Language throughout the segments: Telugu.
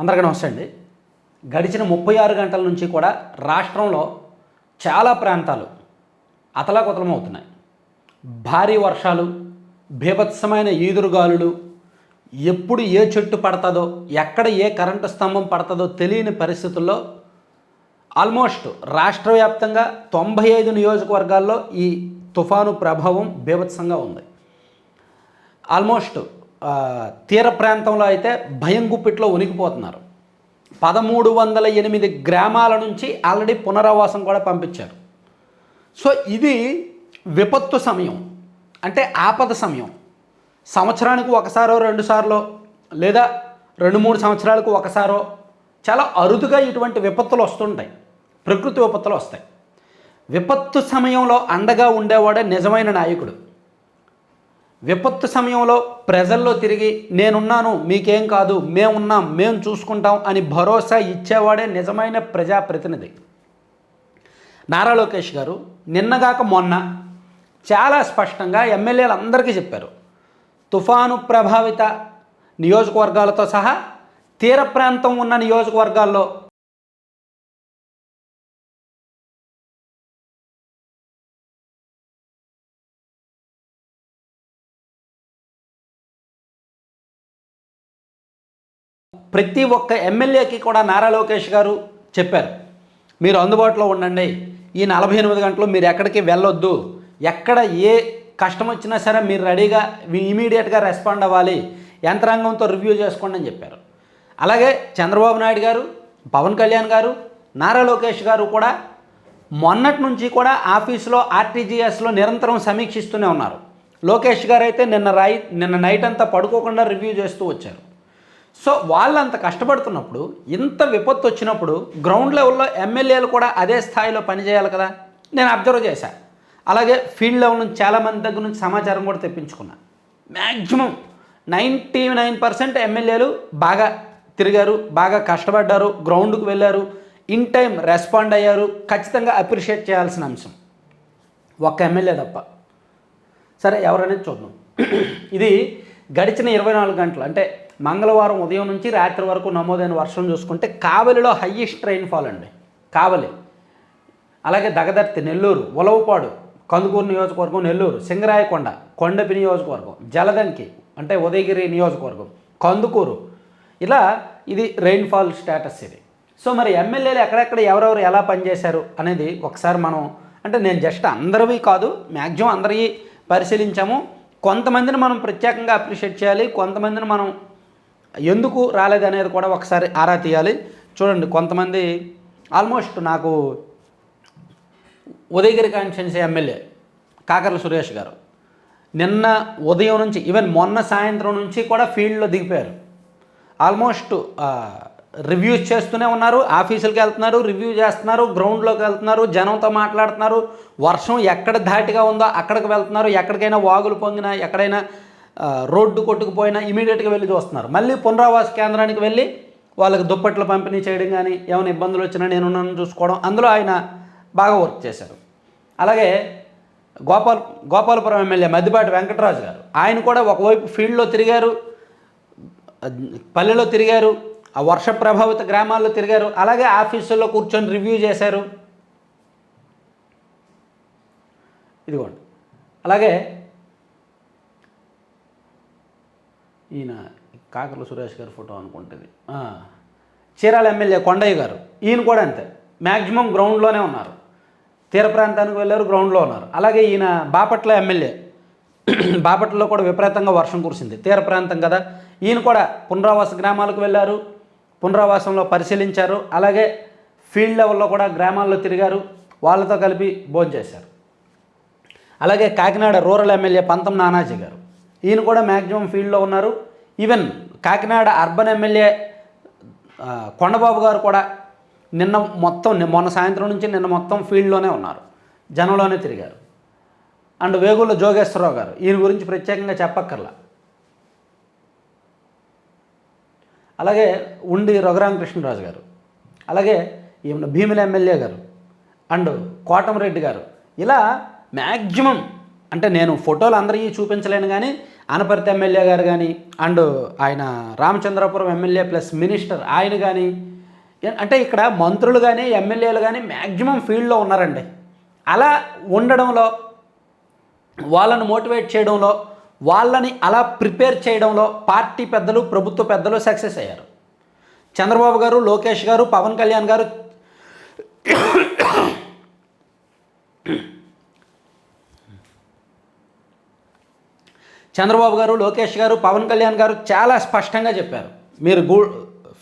అందరికీ నమస్తే అండి. గడిచిన ముప్పై ఆరు గంటల నుంచి కూడా రాష్ట్రంలో చాలా ప్రాంతాలు అతలాకుతలం అవుతున్నాయి. భారీ వర్షాలు బీభత్సమైన ఈదురుగాలులు ఎప్పుడు ఏ చెట్టు పడుతుందో ఎక్కడ ఏ కరెంటు స్తంభం పడుతుందో తెలియని పరిస్థితుల్లో ఆల్మోస్ట్ రాష్ట్ర వ్యాప్తంగా తొంభై ఐదు నియోజకవర్గాల్లో ఈ తుఫాను ప్రభావం బీభత్సంగా ఉంది. ఆల్మోస్ట్ తీర ప్రాంతంలో అయితే భయం గుప్పిట్లో ఉనికిపోతున్నారు పదమూడు వందల ఎనిమిది గ్రామాల నుంచి ఆల్రెడీ పునరావాసం కూడా పంపించారు. సో ఇది విపత్తు సమయం అంటే ఆపద సమయం. సంవత్సరానికి ఒకసారో రెండుసార్లో లేదా రెండు మూడు సంవత్సరాలకు ఒకసారో చాలా అరుదుగా ఇటువంటి విపత్తులు వస్తుంటాయి. ప్రకృతి విపత్తులు వస్తాయి. విపత్తు సమయంలో అండగా ఉండేవాడే నిజమైన నాయకుడు. విపత్తు సమయంలో ప్రజల్లో తిరిగి నేనున్నాను మీకేం కాదు మేమున్నాం మేము చూసుకుంటాం అని భరోసా ఇచ్చేవాడే నిజమైన ప్రజాప్రతినిధి. నారా లోకేష్ గారు నిన్నగాక మొన్న చాలా స్పష్టంగా ఎమ్మెల్యేలు అందరికీ చెప్పారు. తుఫాను ప్రభావిత నియోజకవర్గాలతో సహా తీర ప్రాంతం ఉన్న నియోజకవర్గాల్లో ప్రతి ఒక్క ఎమ్మెల్యేకి కూడా నారా లోకేష్ గారు చెప్పారు. మీరు అందుబాటులో ఉండండి. ఈ నలభై ఎనిమిది గంటలు మీరు ఎక్కడికి వెళ్ళొద్దు. ఎక్కడ ఏ కష్టం వచ్చినా సరే మీరు రెడీగా ఇమీడియట్గా రెస్పాండ్ అవ్వాలి. యంత్రాంగంతో రివ్యూ చేసుకోండి అని చెప్పారు. అలాగే చంద్రబాబు నాయుడు గారు పవన్ కళ్యాణ్ గారు నారా లోకేష్ గారు కూడా మొన్నటి నుంచి కూడా ఆఫీసులో ఆర్టీజీఎస్లో నిరంతరం సమీక్షిస్తూనే ఉన్నారు. లోకేష్ గారు అయితే నిన్న రాయి నిన్న నైట్ అంతా పడుకోకుండా రివ్యూ చేస్తూ వచ్చారు. సో వాళ్ళు అంత కష్టపడుతున్నప్పుడు ఇంత విపత్తు వచ్చినప్పుడు గ్రౌండ్ లెవెల్లో ఎమ్మెల్యేలు కూడా అదే స్థాయిలో పనిచేయాలి కదా? నేను అబ్జర్వ్ చేశాను అలాగే ఫీల్డ్ లెవెల్ నుంచి చాలామంది దగ్గర నుంచి సమాచారం కూడా తెప్పించుకున్నా. మ్యాక్సిమం నైంటీ నైన్ పర్సెంట్ ఎమ్మెల్యేలు బాగా తిరిగారు బాగా కష్టపడ్డారు గ్రౌండ్కు వెళ్ళారు ఇన్ టైం రెస్పాండ్ అయ్యారు ఖచ్చితంగా అప్రిషియేట్ చేయాల్సిన అంశం. ఒక్క ఎమ్మెల్యే తప్ప. సరే ఎవరనేది చూద్దాం. ఇది గడిచిన ఇరవై నాలుగు గంటలు. అంటే మంగళవారం ఉదయం నుంచి రాత్రి వరకు నమోదైన వర్షం చూసుకుంటే కావలిలో హయ్యెస్ట్ రైన్ఫాల్ అండి. కావలి. అలాగే దగదర్తి నెల్లూరు ఉలవపాడు కందుకూరు నియోజకవర్గం నెల్లూరు సింగరాయకొండ కొండపి నియోజకవర్గం జలదంకి అంటే ఉదయగిరి నియోజకవర్గం కందుకూరు. ఇలా ఇది రెయిన్ఫాల్ స్టేటస్ ఇది. సో మరి ఎమ్మెల్యేలు ఎక్కడెక్కడ ఎవరెవరు ఎలా పనిచేశారు అనేది ఒకసారి మనం అంటే నేను జస్ట్ అందరివి కాదు మ్యాక్సిమం అందరివి పరిశీలించాము. కొంతమందిని మనం ప్రత్యేకంగా అప్రిషియేట్ చేయాలి కొంతమందిని మనం ఎందుకు రాలేదనేది కూడా ఒకసారి ఆరా తీయాలి. చూడండి కొంతమంది ఆల్మోస్ట్ నాకు ఉదయగిరి కాన్స్టిట్యున్సీ ఎమ్మెల్యే కాకర్ల సురేష్ గారు నిన్న ఉదయం నుంచి ఈవెన్ మొన్న సాయంత్రం నుంచి కూడా ఫీల్డ్లో దిగిపోయారు. ఆల్మోస్ట్ రివ్యూస్ చేస్తూనే ఉన్నారు ఆఫీసులకు వెళ్తున్నారు రివ్యూ చేస్తున్నారు గ్రౌండ్లోకి వెళ్తున్నారు జనంతో మాట్లాడుతున్నారు వర్షం ఎక్కడ ధాటిగా ఉందో అక్కడికి వెళ్తున్నారు ఎక్కడికైనా వాగులు పొంగినా ఎక్కడైనా రోడ్డు కొట్టుకుపోయినా ఇమీడియట్గా వెళ్ళి చూస్తున్నారు. మళ్ళీ పునరావాస కేంద్రానికి వెళ్ళి వాళ్ళకి దుప్పట్లు పంపిణీ చేయడం కానీ ఏమైనా ఇబ్బందులు వచ్చినా నేను ఉన్నాను చూసుకోవడం అందులో ఆయన బాగా వర్క్ చేశారు. అలాగే గోపాల్ గోపాలపురం ఎమ్మెల్యే మద్దిపాటి వెంకటరాజు గారు ఆయన కూడా ఒకవైపు ఫీల్డ్లో తిరిగారు పల్లెలో తిరిగారు ఆ వర్ష ప్రభావిత గ్రామాల్లో తిరిగారు అలాగే ఆఫీసుల్లో కూర్చొని రివ్యూ చేశారు. ఇదిగోండి. అలాగే ఈయన కాకర్ల సురేష్ గారి ఫోటో అనుకుంటుంది. చీరాల ఎమ్మెల్యే కొండయ్య గారు ఈయన కూడా అంతే. మ్యాక్సిమం గ్రౌండ్లోనే ఉన్నారు. తీర ప్రాంతానికి వెళ్ళారు గ్రౌండ్లో ఉన్నారు. అలాగే ఈయన బాపట్ల ఎమ్మెల్యే బాపట్లలో కూడా విపరీతంగా వర్షం కురిసింది. తీర ప్రాంతం కదా. ఈయన కూడా పునరావాస గ్రామాలకు వెళ్ళారు పునరావాసంలో పరిశీలించారు. అలాగే ఫీల్డ్ లెవెల్లో కూడా గ్రామాల్లో తిరిగారు వాళ్ళతో కలిపి భోజనం చేశారు. అలాగే కాకినాడ రూరల్ ఎమ్మెల్యే పంతం నానాజీ గారు ఈయన కూడా మ్యాక్సిమం ఫీల్డ్లో ఉన్నారు. Even Kakinada urban MLA Kondababu garu కూడా నిన్న మొత్తం మొన్న సాయంత్రం నుంచి నిన్న మొత్తం ఫీల్డ్లోనే ఉన్నారు. జనంలోనే తిరిగారు. అండ్ వేగుల జోగేశ్వరరావు గారు ఈయన గురించి ప్రత్యేకంగా చెప్పక్కర్లా. అలాగే ఉండి రఘురామకృష్ణరాజు గారు అలాగే ఈమె భీమిల ఎమ్మెల్యే గారు అండ్ కోటమరెడ్డి గారు ఇలా మ్యాక్సిమం అంటే నేను ఫోటోలు అందరికీ చూపించలేను కానీ అనపర్తి ఎమ్మెల్యే గారు కానీ అండ్ ఆయన రామచంద్రపురం ఎమ్మెల్యే ప్లస్ మినిస్టర్ ఆయన కానీ అంటే ఇక్కడ మంత్రులు కానీ ఎమ్మెల్యేలు కానీ మ్యాక్సిమం ఫీల్డ్లో ఉన్నారండి. అలా ఉండడంలో వాళ్ళను మోటివేట్ చేయడంలో వాళ్ళని అలా ప్రిపేర్ చేయడంలో పార్టీ పెద్దలు ప్రభుత్వ పెద్దలు సక్సెస్ అయ్యారు. చంద్రబాబు గారు లోకేష్ గారు పవన్ కళ్యాణ్ గారు చంద్రబాబు గారు లోకేష్ గారు పవన్ కళ్యాణ్ గారు చాలా స్పష్టంగా చెప్పారు. మీరు గూ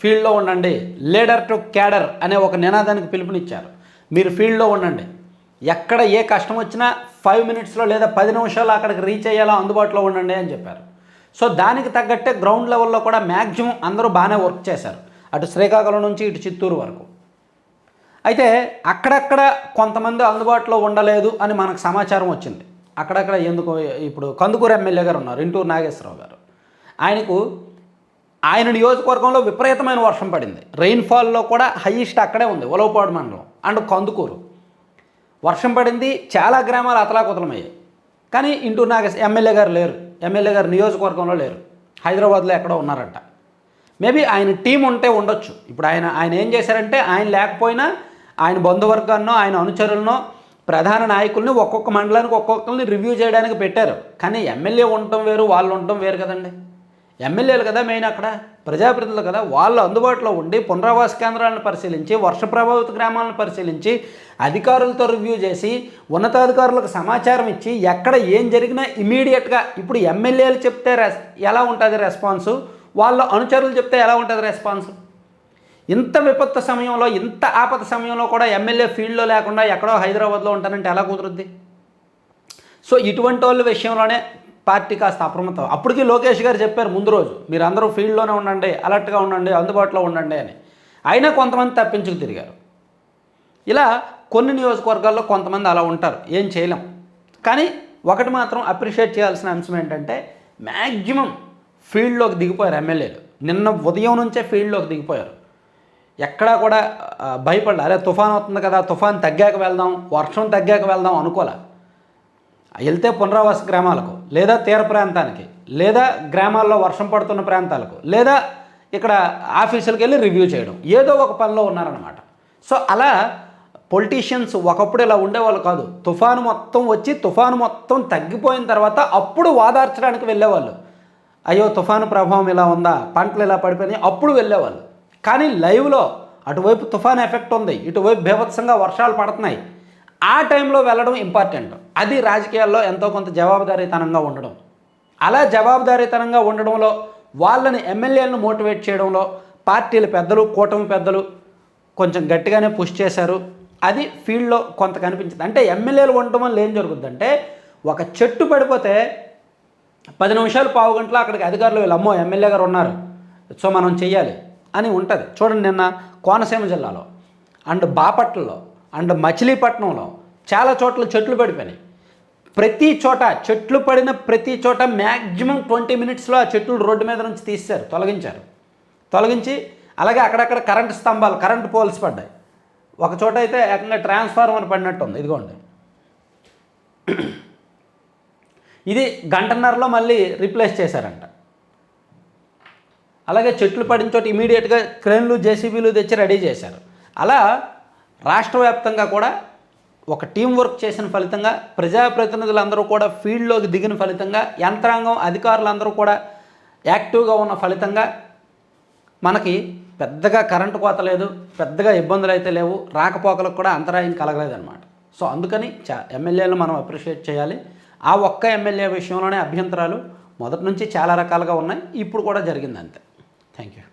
ఫీల్డ్లో ఉండండి. లీడర్ టు క్యాడర్ అనే ఒక నినాదానికి పిలుపునిచ్చారు. మీరు ఫీల్డ్లో ఉండండి. ఎక్కడ ఏ కష్టం వచ్చినా ఫైవ్ మినిట్స్లో లేదా పది నిమిషాలు అక్కడికి రీచ్ అయ్యేలా అందుబాటులో ఉండండి అని చెప్పారు. సో దానికి తగ్గట్టే గ్రౌండ్ లెవెల్లో కూడా మ్యాక్సిమం అందరూ బాగానే వర్క్ చేశారు. అటు శ్రీకాకుళం నుంచి ఇటు చిత్తూరు వరకు. అయితే అక్కడక్కడ కొంతమంది అందుబాటులో ఉండలేదు అని మనకు సమాచారం వచ్చింది. అక్కడక్కడ ఎందుకు ఇప్పుడు కందుకూరు ఎమ్మెల్యే గారు ఉన్నారు ఇంటూరు నాగేశ్వరరావు గారు. ఆయనకు ఆయన నియోజకవర్గంలో విపరీతమైన వర్షం పడింది. రెయిన్ఫాల్లో కూడా హైయెస్ట్ అక్కడే ఉంది ఉలవపాడు మండలం అండ్ కందుకూరు. వర్షం పడింది చాలా గ్రామాలు అతలాకుతలమయ్యాయి. కానీ ఇంటూరు నాగేశ్వర ఎమ్మెల్యే గారు లేరు ఎమ్మెల్యే గారు నియోజకవర్గంలో లేరు హైదరాబాద్లో ఎక్కడో ఉన్నారంట. మేబీ ఆయన టీం ఉంటే ఉండొచ్చు. ఇప్పుడు ఆయన ఆయన ఏం చేశారంటే ఆయన లేకపోయినా ఆయన బంధువర్గాన్నో ఆయన అనుచరులనో ప్రధాన నాయకుల్ని ఒక్కొక్క మండలానికి ఒక్కొక్కరిని రివ్యూ చేయడానికి పెట్టారు. కానీ ఎమ్మెల్యే ఉండటం వేరు వాళ్ళు ఉండటం వేరు కదండి. ఎమ్మెల్యేలు కదా మెయిన్ అక్కడ. ప్రజాప్రతినిధులు కదా. వాళ్ళు అందుబాటులో ఉండి పునరావాస కేంద్రాలను పరిశీలించి వర్ష ప్రభావిత గ్రామాలను పరిశీలించి అధికారులతో రివ్యూ చేసి ఉన్నతాధికారులకు సమాచారం ఇచ్చి ఎక్కడ ఏం జరిగినా ఇమీడియట్గా ఇప్పుడు ఎమ్మెల్యేలు చెప్తే రెస్ ఎలా ఉంటుంది రెస్పాన్సు వాళ్ళ అనుచరులు చెప్తే ఎలా ఉంటుంది రెస్పాన్స్ ఇంత విపత్తు సమయంలో ఇంత ఆపద సమయంలో కూడా ఎమ్మెల్యే ఫీల్డ్లో లేకుండా ఎక్కడో హైదరాబాద్లో ఉంటానంటే ఎలా కుదురుద్ది? సో ఇటువంటి వాళ్ళ విషయంలోనే పార్టీ కాస్త అప్రమత్తం. అప్పటికి లోకేష్ గారు చెప్పారు ముందు రోజు మీరు అందరూ ఫీల్డ్లోనే ఉండండి అలర్ట్గా ఉండండి అందుబాటులో ఉండండి అని. అయినా కొంతమంది తప్పించుకు తిరిగారు. ఇలా కొన్ని నియోజకవర్గాల్లో కొంతమంది అలా ఉంటారు ఏం చేయలేం. కానీ ఒకటి మాత్రం అప్రిషియేట్ చేయాల్సిన అంశం ఏంటంటే మ్యాక్సిమం ఫీల్డ్లోకి దిగిపోయారు ఎమ్మెల్యేలు. నిన్న ఉదయం నుంచే ఫీల్డ్లోకి దిగిపోయారు. ఎక్కడా కూడా భయపడలే. అరే తుఫాన్ అవుతుంది కదా తుఫాన్ తగ్గాక వెళ్దాం వర్షం తగ్గాక వెళ్దాం అనుకోలే. వెళ్తే పునరావాస గ్రామాలకు లేదా తీర ప్రాంతానికి లేదా గ్రామాల్లో వర్షం పడుతున్న ప్రాంతాలకు లేదా ఇక్కడ ఆఫీసులకు వెళ్ళి రివ్యూ చేయడం. ఏదో ఒక పనిలో ఉన్నారనమాట సో అలా పొలిటీషియన్స్ ఒకప్పుడు ఇలా ఉండేవాళ్ళు కాదు. తుఫాను మొత్తం వచ్చి తుఫాను మొత్తం తగ్గిపోయిన తర్వాత అప్పుడు వాదార్చడానికి వెళ్ళేవాళ్ళు. అయ్యో తుఫాను ప్రభావం ఇలా ఉందా? పంటలు ఇలా పడిపోయినాయి. అప్పుడు వెళ్ళేవాళ్ళు. కానీ లైవ్లో అటువైపు తుఫాన్ ఎఫెక్ట్ ఉంది ఇటువైపు బీభత్సంగా వర్షాలు పడుతున్నాయి. ఆ టైంలో వెళ్ళడం ఇంపార్టెంట్. అది రాజకీయాల్లో ఎంతో కొంత జవాబుదారీతనంగా ఉండడం. అలా జవాబుదారీతనంగా ఉండడంలో వాళ్ళని ఎమ్మెల్యేలను మోటివేట్ చేయడంలో పార్టీల పెద్దలు కూటమి పెద్దలు కొంచెం గట్టిగానే పుష్ చేశారు. అది ఫీల్డ్లో కొంత కనిపించింది. అంటే ఎమ్మెల్యేలు ఉండటం వల్ల ఏం జరుగుతుందంటే ఒక చెట్టు పడిపోతే పది నిమిషాలు పావు గంటలో అక్కడికి అధికారులు వీళ్ళు అమ్మో ఎమ్మెల్యే గారు ఉన్నారు. సో మనం చెయ్యాలి. అని ఉంటుంది. చూడండి నిన్న కోనసీమ జిల్లాలో అండ్ బాపట్లలో అండ్ మచిలీపట్నంలో చాలా చోట్ల చెట్లు పడిపోయినాయి. ప్రతి చోట చెట్లు పడిన ప్రతి చోట మ్యాక్సిమం ట్వంటీ మినిట్స్లో ఆ చెట్లు రోడ్డు మీద నుంచి తీశారు తొలగించారు. తొలగించి అలాగే అక్కడక్కడ కరెంట్ స్తంభాలు కరెంట్ పోల్స్ పడ్డాయి. ఒక చోట అయితే ఏకంగా ట్రాన్స్ఫార్మర్ పడినట్టు ఉంది ఇదిగోండి. ఇది గంటన్నరలో మళ్ళీ రీప్లేస్ చేశారంట. అలాగే చెట్లు పడిన చోట ఇమీడియట్గా క్రేన్లు జేసీబీలు తెచ్చి రెడీ చేశారు. అలా రాష్ట్ర వ్యాప్తంగా కూడా ఒక టీం వర్క్ చేసిన ఫలితంగా ప్రజాప్రతినిధులందరూ కూడా ఫీల్డ్లోకి దిగిన ఫలితంగా యంత్రాంగం అధికారులందరూ కూడా యాక్టివ్గా ఉన్న ఫలితంగా మనకి పెద్దగా కరెంటు కోత లేదు పెద్దగా ఇబ్బందులు అయితే లేవు రాకపోకలకు కూడా అంతరాయం కలగలేదన్నమాట. సో అందుకని చా ఎమ్మెల్యేలను మనం అప్రిషియేట్ చేయాలి. ఆ ఒక్క ఎమ్మెల్యే విషయంలోనే అభ్యంతరాలు మొదటి నుంచి చాలా రకాలుగా ఉన్నాయి. ఇప్పుడు కూడా జరిగింది అంతే Thank you.